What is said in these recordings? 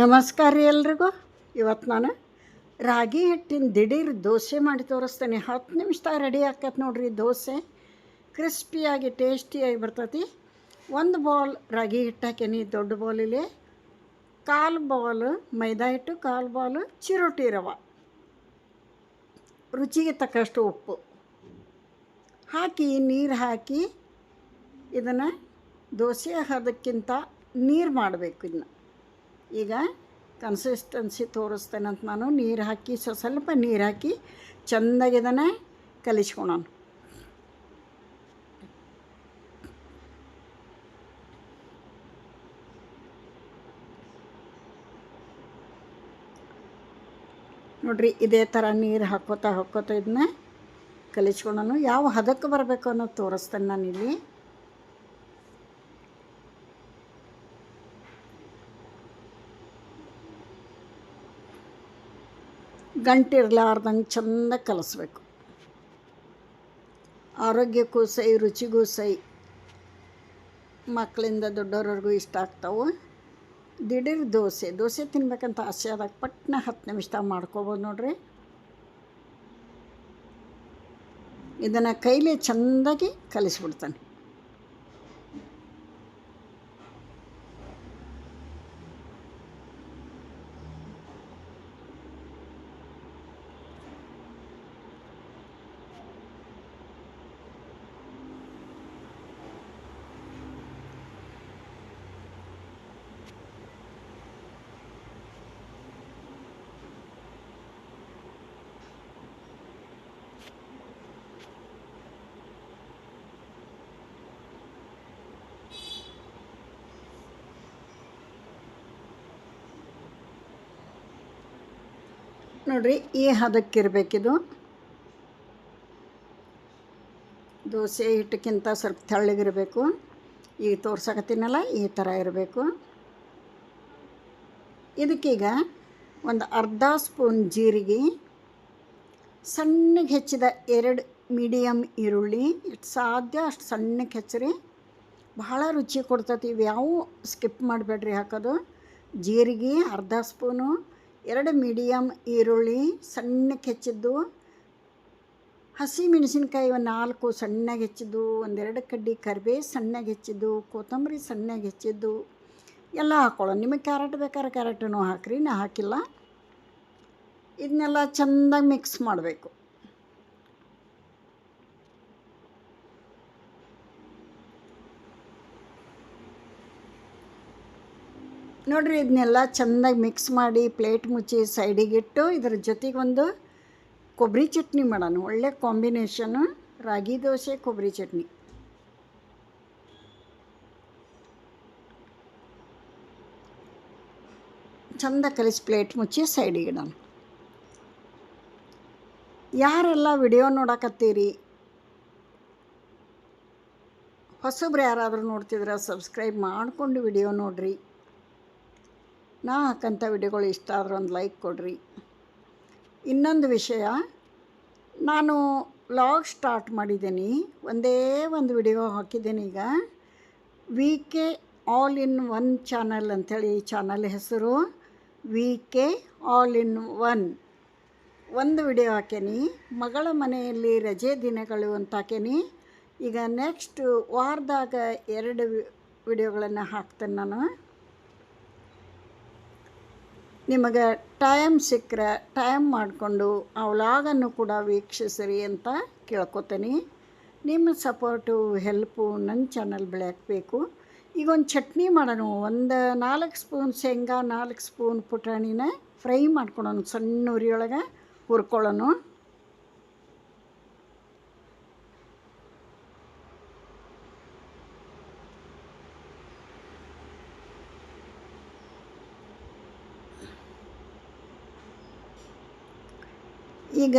ನಮಸ್ಕಾರ ರೀ ಎಲ್ರಿಗೂ. ಇವತ್ತು ನಾನು ರಾಗಿ ಹಿಟ್ಟಿನ ದಿಢೀರ್ ದೋಸೆ ಮಾಡಿ ತೋರಿಸ್ತೇನೆ. ಹತ್ತು ನಿಮಿಷದಾಗ ರೆಡಿ ಆಕತ್ ನೋಡ್ರಿ ದೋಸೆ. ಕ್ರಿಸ್ಪಿಯಾಗಿ, ಟೇಸ್ಟಿಯಾಗಿ ಬರ್ತೈತಿ. ಒಂದು ಬೌಲ್ ರಾಗಿ ಹಿಟ್ಟು ಹಾಕೇನಿ, ದೊಡ್ಡ ಬೌಲಿಲಿ ಕಾಲು ಬೌಲ್ ಮೈದಾ ಹಿಟ್ಟು, ಕಾಲು ಬೌಲ್ ಚಿರೋಟಿ ರವ. ರುಚಿಗೆ ತಕ್ಕಷ್ಟು ಉಪ್ಪು. ಹಾಕಿ, ನೀರು ಹಾಕಿ ಇದನ್ನು ದೋಸೆ ಹದಕ್ಕಿಂತ ನೀರು ಮಾಡಬೇಕು ಇದನ್ನ ಈಗ ಕನ್ಸಿಸ್ಟೆನ್ಸಿ ತೋರಿಸ್ತೇನಂತ ನಾನು. ನೀರು ಹಾಕಿ ಸ್ವ ಸ್ವಲ್ಪ ನೀರು ಹಾಕಿ ಚೆಂದಾಗಿ ಇದನ್ನು ಕಲಿಸ್ಕೊಳೋಣ. ನೋಡ್ರಿ, ಇದೇ ಥರ ನೀರು ಹಾಕೋತಾ ಹಾಕೋತಾ ಇದನ್ನ ಕಲಿಸ್ಕೊಳೋಣ. ಯಾವ ಹದಕ್ಕೆ ಬರಬೇಕು ಅನ್ನೋದು ತೋರಿಸ್ತೇನೆ ನಾನು ಗಂಟಿರ್ಲಾರ್ದಂಗೆ ಚೆಂದ ಕಲಿಸ್ಬೇಕು. ಆರೋಗ್ಯಕ್ಕೂ ಸೈ, ರುಚಿಗೂ ಸೈ ಮಕ್ಕಳಿಂದ ದೊಡ್ಡವ್ರವ್ರಿಗೂ ಇಷ್ಟ ಆಗ್ತಾವೆ. ದಿಢೀರ್ ದೋಸೆ ದೋಸೆ ತಿನ್ಬೇಕಂತ ಆಸೆ ಆದಾಗ ಪಟ್ನ ಹತ್ತು ನಿಮಿಷದಾಗ ಮಾಡ್ಕೋಬೋದು ನೋಡ್ರಿ. ಇದನ್ನು ಕೈಲೇ ಚೆಂದಾಗಿ ಕಲಿಸ್ಬಿಡ್ತಾನೆ. ನೋಡ್ರಿ, ಈ ಹದಕ್ಕಿರಬೇಕಿದು. ದೋಸೆ ಹಿಟ್ಟಕ್ಕಿಂತ ಸ್ವಲ್ಪ ತೆಳ್ಳಗಿರಬೇಕು. ಈಗ ತೋರ್ಸಕತ್ತೀನಲ್ಲ, ಈ ಥರ ಇರಬೇಕು. ಇದಕ್ಕೀಗ ಒಂದು ಅರ್ಧ ಸ್ಪೂನ್ ಜೀರಿಗೆ, ಸಣ್ಣಗೆ ಹೆಚ್ಚಿದ ಎರಡು ಮೀಡಿಯಮ್ ಈರುಳ್ಳಿ ಸಾಧ್ಯ ಅಷ್ಟು ಸಣ್ಣಕ್ಕೆ ಹೆಚ್ಚಿರಿ. ಬಹಳ ರುಚಿ ಕೊಡ್ತೈತಿ, ಇವ್ಯಾವು ಸ್ಕಿಪ್ ಮಾಡಬೇಡ್ರಿ ಹಾಕೋದು. ಜೀರಿಗೆ ಅರ್ಧ ಸ್ಪೂನು ಎರಡು ಮೀಡಿಯಮ್ ಈರುಳ್ಳಿ ಸಣ್ಣಕ್ಕೆ ಹೆಚ್ಚಿದ್ದು ಹಸಿ ಮೆಣಸಿನ್ಕಾಯಿ ಒಂದು ನಾಲ್ಕು ಸಣ್ಣಗೆ ಹೆಚ್ಚಿದ್ದು, ಒಂದೆರಡು ಕಡ್ಡಿ ಕರಿಬೇ ಸಣ್ಣಗೆ ಹೆಚ್ಚಿದ್ದು, ಕೊತ್ತಂಬರಿ ಸಣ್ಣಗೆ ಹೆಚ್ಚಿದ್ದು, ಎಲ್ಲ ಹಾಕ್ಕೊಳ್ಳೋ ನಿಮಗೆ ಕ್ಯಾರೆಟ್ ಬೇಕಾದ್ರೆ ಕ್ಯಾರೆಟನ್ನು ಹಾಕಿರಿ, ನಾ ಹಾಕಿಲ್ಲ. ಇದನ್ನೆಲ್ಲ ಚೆಂದಾಗಿ ಮಿಕ್ಸ್ ಮಾಡಬೇಕು. ನೋಡಿರಿ ಇದನ್ನೆಲ್ಲ ಚೆಂದಾಗಿ ಮಿಕ್ಸ್ ಮಾಡಿ ಪ್ಲೇಟ್ ಮುಚ್ಚಿ ಸೈಡಿಗಿಟ್ಟು ಇದ್ರ ಜೊತೆಗೆ ಒಂದು ಕೊಬ್ಬರಿ ಚಟ್ನಿ ಮಾಡೋಣ. ಒಳ್ಳೆ ಕಾಂಬಿನೇಷನು ರಾಗಿ ದೋಸೆ ಕೊಬ್ಬರಿ ಚಟ್ನಿ. ಚಂದ ಕಲಿಸಿ ಪ್ಲೇಟ್ ಮುಚ್ಚಿ ಸೈಡಿಗೆ ಇಡೋಣ. ಯಾರೆಲ್ಲ ವಿಡಿಯೋ ನೋಡಕತ್ತೀರಿ? ಹೊಸಬ್ರು ಯಾರಾದರೂ ನೋಡ್ತಿದ್ರೆ ಸಬ್ಸ್ಕ್ರೈಬ್ ಮಾಡಿಕೊಂಡು ವಿಡಿಯೋ ನೋಡಿರಿ. ನಾ ಹಾಕಂಥ ವಿಡಿಯೋಗಳು ಇಷ್ಟ ಆದ್ರೆ ಒಂದು ಲೈಕ್ ಕೊಡ್ರಿ. ಇನ್ನೊಂದು ವಿಷಯ, ನಾನು ವ್ಲಾಗ್ ಸ್ಟಾರ್ಟ್ ಮಾಡಿದ್ದೀನಿ. ಒಂದೇ ಒಂದು ವಿಡಿಯೋ ಹಾಕಿದ್ದೀನಿ ಈಗ. V K all in one channel ಅಂಥೇಳಿ ಈ ಚಾನಲ್ ಹೆಸರು. V K all in one ಒಂದು ವಿಡಿಯೋ ಹಾಕೇನಿ. ಮಗಳ ಮನೆಯಲ್ಲಿ ರಜೆ ದಿನಗಳು ಅಂತ ಹಾಕೇನಿ. ಈಗ ನೆಕ್ಸ್ಟ್ ವಾರದಾಗ ಎರಡು ವಿಡಿಯೋಗಳನ್ನು ಹಾಕ್ತೇನೆ ನಾನು. ನಿಮಗೆ ಟೈಮ್ ಸಿಕ್ಕರೆ ಟೈಮ್ ಮಾಡಿಕೊಂಡು ಆ ವ್ಲಾಗನ್ನು ಕೂಡ ವೀಕ್ಷಿಸಿರಿ ಅಂತ ಕೇಳ್ಕೊತೀನಿ. ನಿಮ್ಮ ಸಪೋರ್ಟು, ಹೆಲ್ಪು ನನ್ನ ಚಾನಲ್ ಬೆಳೆಯಬೇಕು. ಈಗ ಒಂದು ಚಟ್ನಿ ಮಾಡೋಣ. ಒಂದು ನಾಲ್ಕು ಸ್ಪೂನ್ ಶೇಂಗಾ, ನಾಲ್ಕು ಸ್ಪೂನ್ ಪುಟಾಣಿನ ಫ್ರೈ ಮಾಡ್ಕೊಳೋಣ ಸಣ್ಣ ಉರಿಯೊಳಗೆ ಹುರ್ಕೊಳ್ಳೋಣ. ಈಗ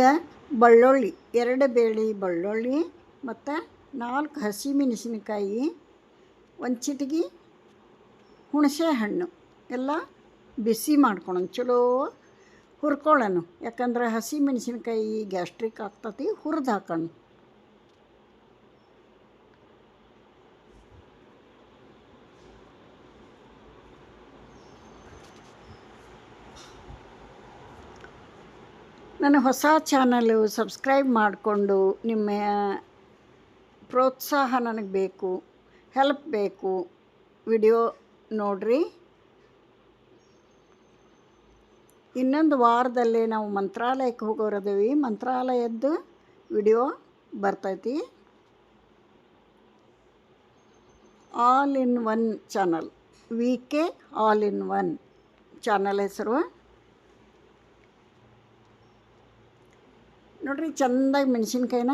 ಬೆಳ್ಳುಳ್ಳಿ, ಎರಡು ಬೇಳೆ ಬೆಳ್ಳುಳ್ಳಿ ಮತ್ತು ನಾಲ್ಕು ಹಸಿ ಮೆಣಸಿನಕಾಯಿ ಒಂದು ಚಿಟಿಗೆ ಹುಣಸೆ ಹಣ್ಣು ಎಲ್ಲ ಬಿಸಿ ಮಾಡ್ಕೊಳೋಣ. ಚಲೋ ಹುರ್ಕೊಳ್ಳೋಣ. ಯಾಕಂದ್ರೆ ಹಸಿ ಮೆಣಸಿನಕಾಯಿ ಗ್ಯಾಸ್ಟ್ರಿಕ್ ಆಗ್ತತಿ, ಹುರಿದು ಹಾಕೋಣ. ನನ್ನ ಹೊಸ ಚಾನಲು ಸಬ್ಸ್ಕ್ರೈಬ್ ಮಾಡಿಕೊಂಡು ನಿಮ್ಮ ಪ್ರೋತ್ಸಾಹ ನನಗೆ ಬೇಕು, ಹೆಲ್ಪ್ ಬೇಕು, ವಿಡಿಯೋ ನೋಡ್ರಿ. ಇನ್ನೊಂದು ವಾರದಲ್ಲೇ ನಾವು ಮಂತ್ರಾಲಯಕ್ಕೆ ಹೋಗೋರದೀವಿ. ಮಂತ್ರಾಲಯದ್ದು ವಿಡಿಯೋ ಬರ್ತೈತಿ. All in one channel V K all in one channel ಹೆಸರು. ನೋಡ್ರಿ ಚೆಂದಾಗಿ ಮೆಣಸಿನ್ಕಾಯಿನ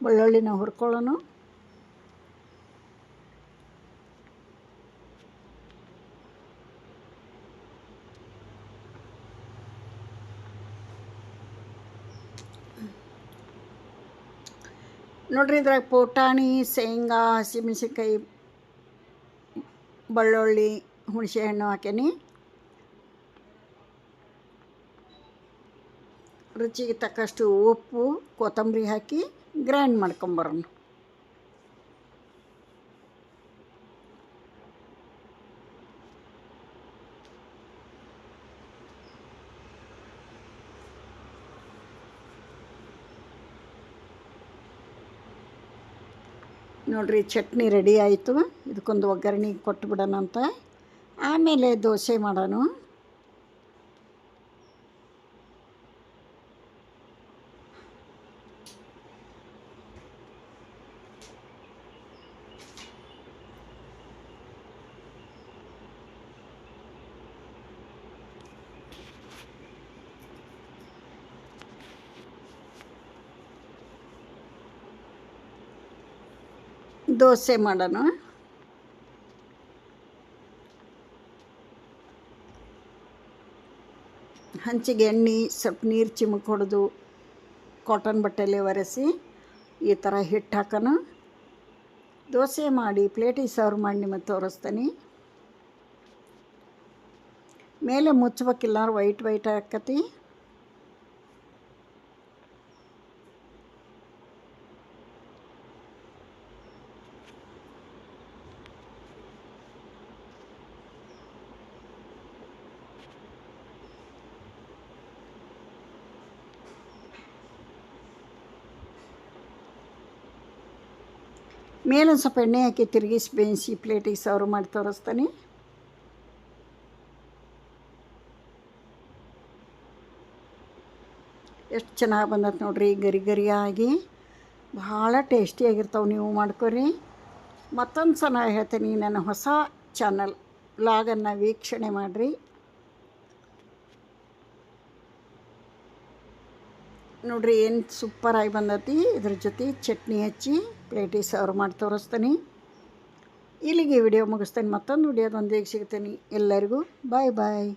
ಬೆಳ್ಳುಳ್ಳಿನ ಹುರ್ಕೊಳ್ಳೋಣ ನೋಡ್ರಿ ಇದ್ರಾಗ ಪುಟಾಣಿ ಶೇಂಗಾ ಹಸಿಮೆಣಸಿನ್ಕಾಯಿ ಬೆಳ್ಳುಳ್ಳಿ ಹುಣಸೆಹಣ್ಣು ಹಾಕೀನಿ ರುಚಿಗೆ ತಕ್ಕಷ್ಟು ಉಪ್ಪು, ಕೊತ್ತಂಬರಿ ಹಾಕಿ ಗ್ರೈಂಡ್ ಮಾಡ್ಕೊಂಬರೋಣ. ನೋಡ್ರಿ, ಚಟ್ನಿ ರೆಡಿ ಆಯಿತು. ಇದಕ್ಕೊಂದು ಒಗ್ಗರಣೆ ಕೊಟ್ಟು ಬಿಡೋಣ ಅಂತ ಆಮೇಲೆ ದೋಸೆ ಮಾಡೋಣ. ದೋಸೆ ಮಾಡೋಣ. ಹಂಚಿಗೆ ಎಣ್ಣೆ, ಸ್ವಲ್ಪ ನೀರು ಚಿಮಕ್ ಹೊಡೆದು ಕಾಟನ್ ಬಟ್ಟೆಯಲ್ಲಿ ಒರೆಸಿ ಈ ಥರ ಹಿಟ್ಟು ಹಾಕೋಣ. ದೋಸೆ ಮಾಡಿ ಪ್ಲೇಟಿಗೆ ಸರ್ವ್ ಮಾಡಿ ನಿಮಗೆ ತೋರಿಸ್ತೀನಿ. ಮೇಲೆ ಮುಚ್ಚಬೇಕಿಲ್ಲ ವೈಟ್ ವೈಟ್ ಹಾಕತಿ. ಮೇಲೊಂದು ಸ್ವಲ್ಪ ಎಣ್ಣೆ ಹಾಕಿ ತಿರುಗಿಸಿ ಬೇಯಿಸಿ ಪ್ಲೇಟಿಗೆ ಸರ್ವ್ ಮಾಡಿ ತೋರಿಸ್ತೀನಿ. ಎಷ್ಟು ಚೆನ್ನಾಗಿ ಬಂದತ್ ನೋಡ್ರಿ, ಗರಿ ಗರಿಯಾಗಿ. ಭಾಳ ಟೇಸ್ಟಿಯಾಗಿರ್ತಾವೆ ನೀವು ಮಾಡ್ಕೊರಿ. ಮತ್ತೊಂದು ಸಲ ಹೇಳ್ತೀನಿ, ನನ್ನ ಹೊಸ ಚಾನಲ್ ಬ್ಲಾಗನ್ನು ವೀಕ್ಷಣೆ ಮಾಡಿರಿ. ನೋಡ್ರಿ, ಏನು ಸೂಪರಾಗಿ ಬಂದತಿ, ಇದ್ರ ಜೊತೆ ಚಟ್ನಿ ಹಚ್ಚಿ. ಪ್ಲೇಟಿಗೆ ಸರ್ವ್ ಮಾಡಿ ತೋರಿಸ್ತೀನಿ. ಇಲ್ಲಿಗೆ ವಿಡಿಯೋ ಮುಗಿಸ್ತೀನಿ. ಮತ್ತೊಂದು ವಿಡಿಯೋದೊಂದಿಗೆ ಸಿಗ್ತೀನಿ. ಎಲ್ಲರಿಗೂ ಬಾಯ್ ಬಾಯ್.